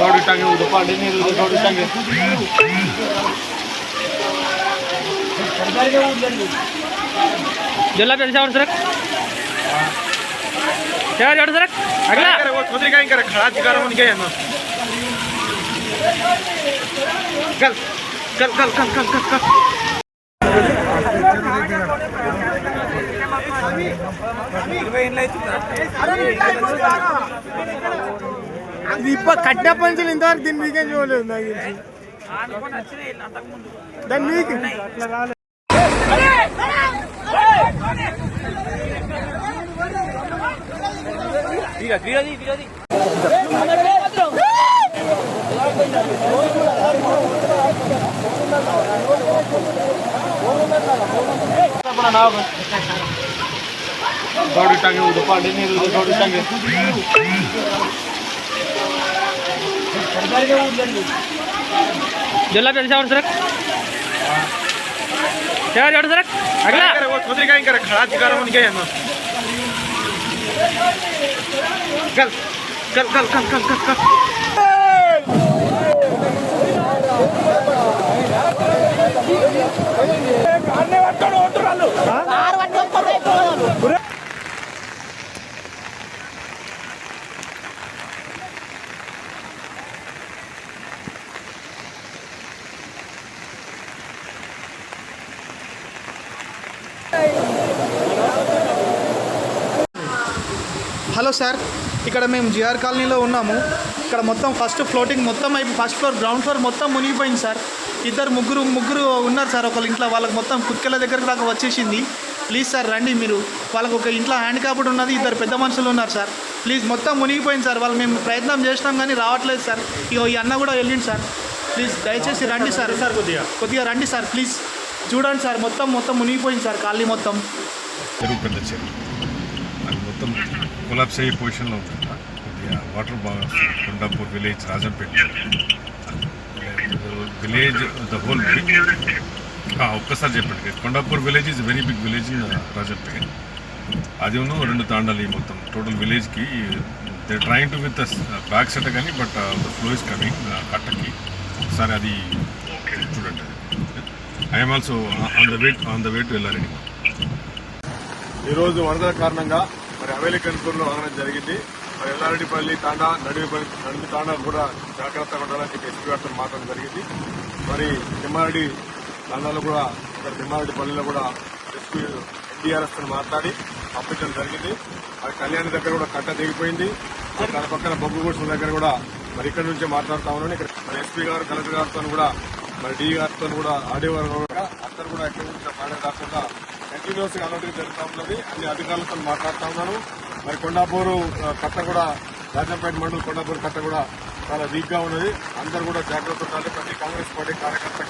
थोड़ी टांगे उधर पाले नहीं उधर थोड़ी टांगे। जल्ला जड़ सावर सरक। क्या जड़ सरक। अगला। वो छोटी कहीं कर खड़ा दिखा रहा हूँ क्या है ना कल कल कल कल कल कल कल ఇది ఇప్ప కట్టిన పంచులు ఇంతవరకు దీన్ని మీకేం చూడలేదు నాకు తెలిసి దాన్ని మీకు अपना नाम दौड़ टांगे उधर पांडे नहीं उधर दौड़ टांगे जल्ला जल्दी और सरक क्या जोड़ सरक अगला। वो छोटी का कर खड़ा दिखा रहा हूँ इनके यहाँ कल कल कल कल कल कल कल Thank. హలో సార్ ఇక్కడ మేము జిఆర్ కాలనీలో ఉన్నాము. ఇక్కడ మొత్తం ఫస్ట్ ఫ్లోటింగ్ మొత్తం అయిపోయి ఫస్ట్ ఫ్లోర్ గ్రౌండ్ ఫ్లోర్ మొత్తం మునిగిపోయింది సార్. ఇద్దరు ముగ్గురు ముగ్గురు ఉన్నారు సార్ ఒకళ్ళ ఇంట్లో వాళ్ళకి మొత్తం కుక్కెల దగ్గరకు దాకా వచ్చేసింది. ప్లీజ్ సార్ రండి మీరు. వాళ్ళకి ఒక ఇంట్లో హ్యాండ్ క్యాప్డ్ ఉన్నది ఇద్దరు పెద్ద మనుషులు ఉన్నారు సార్. ప్లీజ్ మొత్తం మునిగిపోయింది సార్. వాళ్ళు మేము ప్రయత్నం చేసినాం కానీ రావట్లేదు సార్. ఇగో ఈ అన్న కూడా వెళ్ళింది సార్. ప్లీజ్ దయచేసి రండి సార్. సార్ కొద్దిగా. కొద్దిగా రండి సార్ ప్లీజ్ చూడండి సార్ మొత్తం మొత్తం మునిగిపోయింది సార్ కాలనీ మొత్తం. చెరువు పెద్ద చెరువు. అది మొత్తం కొలాప్స్ అయ్యే పొజిషన్లో ఉంది కొద్దిగా వాటర్ బాగా Kondapur village Rajampet. Village the whole ఒక్కసారి చెప్పండి. Kondapur village is very big village in Rajampet. అది ఉన్న రెండు తాండాలి మొత్తం. టోటల్ విలేజ్కి they train to with back set కానీ but the flow is coming కట్టకి ఒకసారి అది చూడండి I'm also on the way on the way to వెళ్ళాలి ఈరోజు వరదల కారణంగా హవేలీ కనుకూరులో వాహనం జరిగింది. మరి ఎల్లారెడ్డిపల్లి తాండా నడిమిపల్లి నడిమి తాండా కూడా జాగ్రత్తగా ఉండాలని చెప్పి ఎస్పీ గారితో మాట్లాడడం జరిగింది. మరి తిమ్మారెడ్డి తాండాలో కూడా ఇక్కడ తిమ్మారెడ్డి పల్లిలో కూడా ఎస్పీ ఎన్డీఆర్ఎస్తో మాట్లాడి పంపించడం జరిగింది. మరి కళ్యాణి దగ్గర కూడా కట్ట దిగిపోయింది దాని పక్కన బొగ్గు గుడ్స్ దగ్గర కూడా మరి ఇక్కడ నుంచే మాట్లాడుతా ఉన్నాను ఇక్కడ మరి ఎస్పీ గారు కలెక్టర్ గారితో కూడా మరి డి గారితో కూడా ఆడియో గారు కూడా అందరు కూడా ఎక్కడి నుంచి మాట్లాడకుండా కాకుండా అలర్ట్ జరుగుతూ ఉన్నది. అన్ని అధికారులతో మాట్లాడుతూ ఉన్నాను. మరి కొండాపూరు కట్ట కూడా రాజంపేట మండలం కొండాపూర్ కట్ట కూడా చాలా వీక్గా ఉన్నది. అందరూ కూడా జాగ్రత్త ఉండాలి. ప్రతి కాంగ్రెస్ పార్టీ కార్యకర్త